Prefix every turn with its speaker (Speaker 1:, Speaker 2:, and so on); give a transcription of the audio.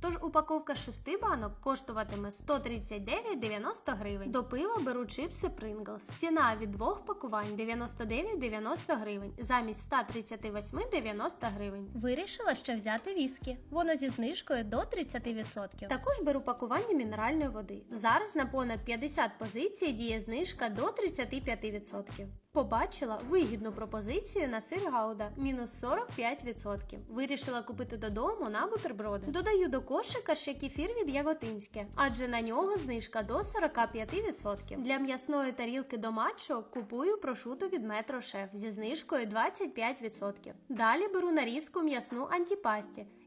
Speaker 1: Тож упаковка 6 банок коштуватиме 139,90 гривень. До пива беру чипси Pringles. Ціна від двох пакувань 99,90 гривень, замість 138,90 гривень. Вирішила ще взяти віскі. Воно зі знижкою до 30%. Також беру пакування мінеральної води. Зараз на понад 50 позицій діє знижка до 35%. Побачила вигідну пропозицію на сир Гауда мінус 45%. Вирішила купити додому на бутерброди. Додаю до кошика ще кефір від Яготинське, адже на нього знижка до 45%. Для м'ясної тарілки до матчу купую прошуту від Метро Шеф зі знижкою 25%. Далі беру нарізку м'ясну антіпасті.